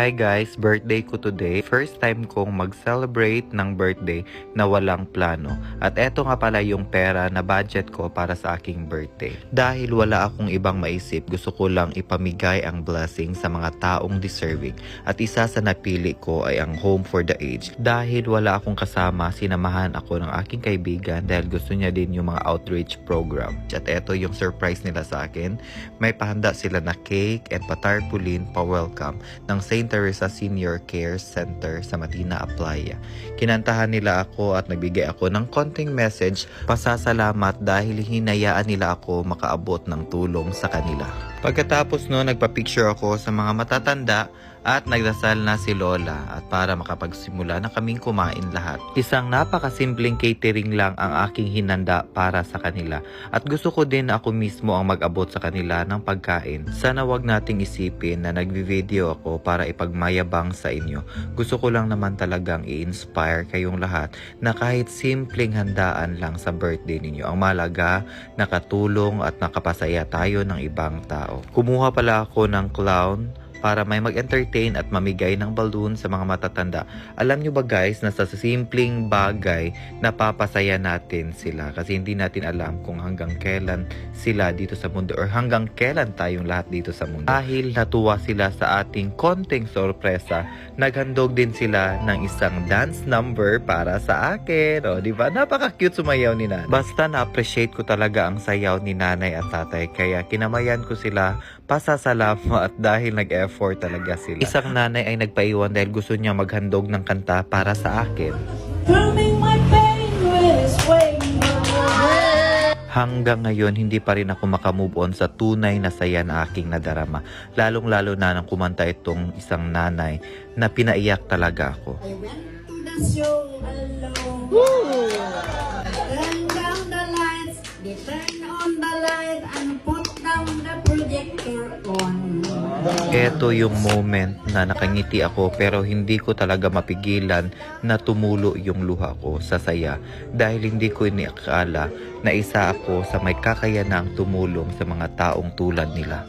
Hi guys, birthday ko today. First time kong mag-celebrate ng birthday na walang plano. At eto nga pala yung pera na budget ko para sa aking birthday. Dahil wala akong ibang maisip, gusto ko lang ipamigay ang blessing sa mga taong deserving. At isa sa napili ko ay ang Home for the Aged. Dahil wala akong kasama, sinamahan ako ng aking kaibigan dahil gusto niya din yung mga outreach program. At eto yung surprise nila sa akin. May pahanda sila na cake and patarpulin pa-welcome ng St. Teresa Senior Care Center sa Matina Aplaya. Kinantahan nila ako at nagbigay ako ng konting message pasasalamat dahil hinayaan nila ako makaabot ng tulong sa kanila. Pagkatapos no, nagpa-picture ako sa mga matatanda at nagdasal na si Lola at para makapagsimula na kaming kumain lahat. Isang napakasimpleng catering lang ang aking hinanda para sa kanila at gusto ko din na ako mismo ang mag-abot sa kanila ng pagkain. Sana wag nating isipin na nagvi-video ako para ipagmayabang sa inyo. Gusto ko lang naman talagang i-inspire kayong lahat na kahit simpleng handaan lang sa birthday ninyo. Ang malaga, nakatulong at nakapasaya tayo ng ibang tao. Kumuha pala ako ng clown para may mag-entertain at mamigay ng balloon sa mga matatanda. Alam nyo ba guys na sa simpleng bagay napapasaya natin sila kasi hindi natin alam kung hanggang kailan sila dito sa mundo or hanggang kailan tayong lahat dito sa mundo. Dahil natuwa sila sa ating konting sorpresa, naghandog din sila ng isang dance number para sa akin. O, di ba? Napaka-cute sumayaw ni nanay. Basta na-appreciate ko talaga ang sayaw ni nanay at tatay kaya kinamayan ko sila pasasalamat dahil nag-effort talaga sila. Isang nanay ay nagpaiwan dahil gusto niya maghandog ng kanta para sa akin. Hanggang ngayon, hindi pa rin ako makamove on sa tunay na saya na aking nadarama. Lalong-lalo na nang kumanta itong isang nanay na pinaiyak talaga ako. I went to the show alone. Turn Ito yung moment na nakangiti ako pero hindi ko talaga mapigilan na tumulo yung luha ko sa saya dahil hindi ko iniakala na isa ako sa may kakayanang tumulong sa mga taong tulad nila.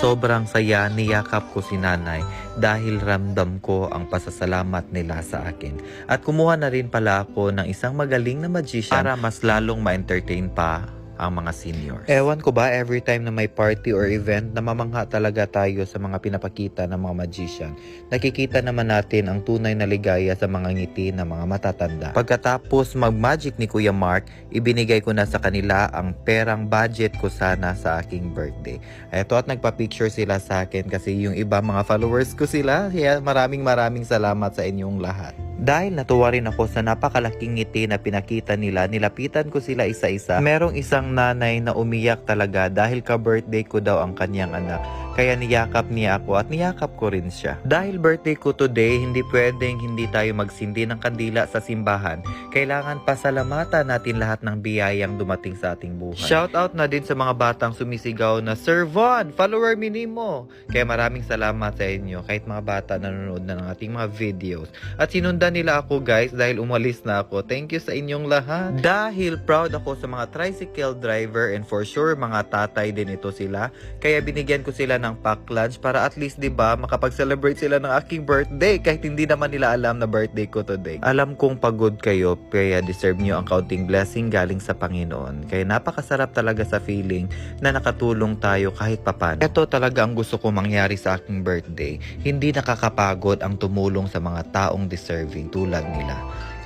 Sobrang saya niyakap ko si nanay dahil ramdam ko ang pasasalamat nila sa akin. At kumuha na rin pala ako ng isang magaling na magician para mas lalong ma-entertain pa ang mga seniors. Ewan ko ba, every time na may party or event, namamangha talaga tayo sa mga pinapakita ng mga magician. Nakikita naman natin ang tunay na ligaya sa mga ngiti ng mga matatanda. Pagkatapos mag-magic ni Kuya Mark, ibinigay ko na sa kanila ang perang budget ko sana sa aking birthday. Eto at nagpa-picture sila sa akin kasi yung iba mga followers ko sila. Kaya maraming maraming salamat sa inyong lahat. Dahil natuwa rin ako sa napakalaking ngiti na pinakita nila, nilapitan ko sila isa-isa. Merong isang nanay na umiyak talaga dahil ka-birthday ko daw ang kanyang anak. Kaya niyakap niya ako at niyakap ko rin siya. Dahil birthday ko today, hindi pwedeng hindi tayo magsindi ng kandila sa simbahan. Kailangan pasalamatan natin lahat ng biyayang dumating sa ating buhay. Shout out na din sa mga batang sumisigaw na Sir Von, follower minimo. Kaya maraming salamat sa inyo kahit mga bata nanonood na ng ating mga videos. At sinundan nila ako guys dahil umalis na ako. Thank you sa inyong lahat. Dahil proud ako sa mga tricycle driver and for sure mga tatay din ito sila. Kaya binigyan ko sila ng pack lunch para at least 'di ba makapag-celebrate sila ng aking birthday kahit hindi naman nila alam na birthday ko today. Alam kong pagod kayo kaya deserve nyo ang counting blessing galing sa Panginoon. Kaya napakasarap talaga sa feeling na nakatulong tayo kahit papan. Ito talaga ang gusto ko mangyari sa aking birthday. Hindi nakakapagod ang tumulong sa mga taong deserving tulad nila.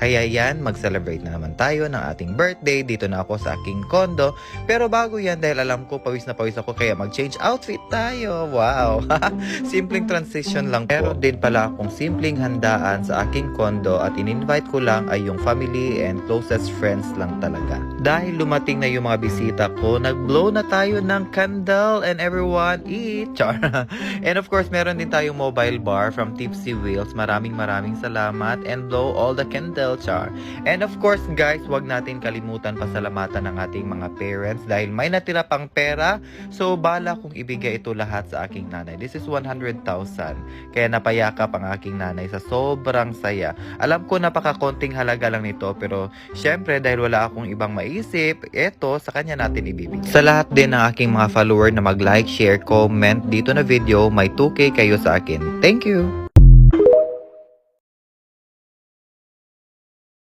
Kaya yan, mag-celebrate na naman tayo ng ating birthday. Dito na ako sa aking condo. Pero bago yan, dahil alam ko pawis na pawis ako, kaya mag-change outfit tayo. Wow! simpleng transition lang po. Pero din pala akong simpleng handaan sa aking condo at in-invite ko lang ay yung family and closest friends lang talaga. Dahil lumating na yung mga bisita ko, nag-blow na tayo ng candle and everyone eat. Char. and of course, meron din tayong mobile bar from Tipsy Wheels. Maraming maraming salamat and blow all the candles channel, Char. And of course, guys, wag natin kalimutan pasalamatan ng ating mga parents dahil may natira pang pera. So, bala kong ibigay ito lahat sa aking nanay. This is 100,000. Kaya napayakap ang aking nanay sa sobrang saya. Alam ko napakakonting halaga lang nito pero syempre dahil wala akong ibang maisip, eto sa kanya natin ibibigay. Sa lahat din ng aking mga follower na mag-like, share, comment dito na video, may 2K kayo sa akin. Thank you!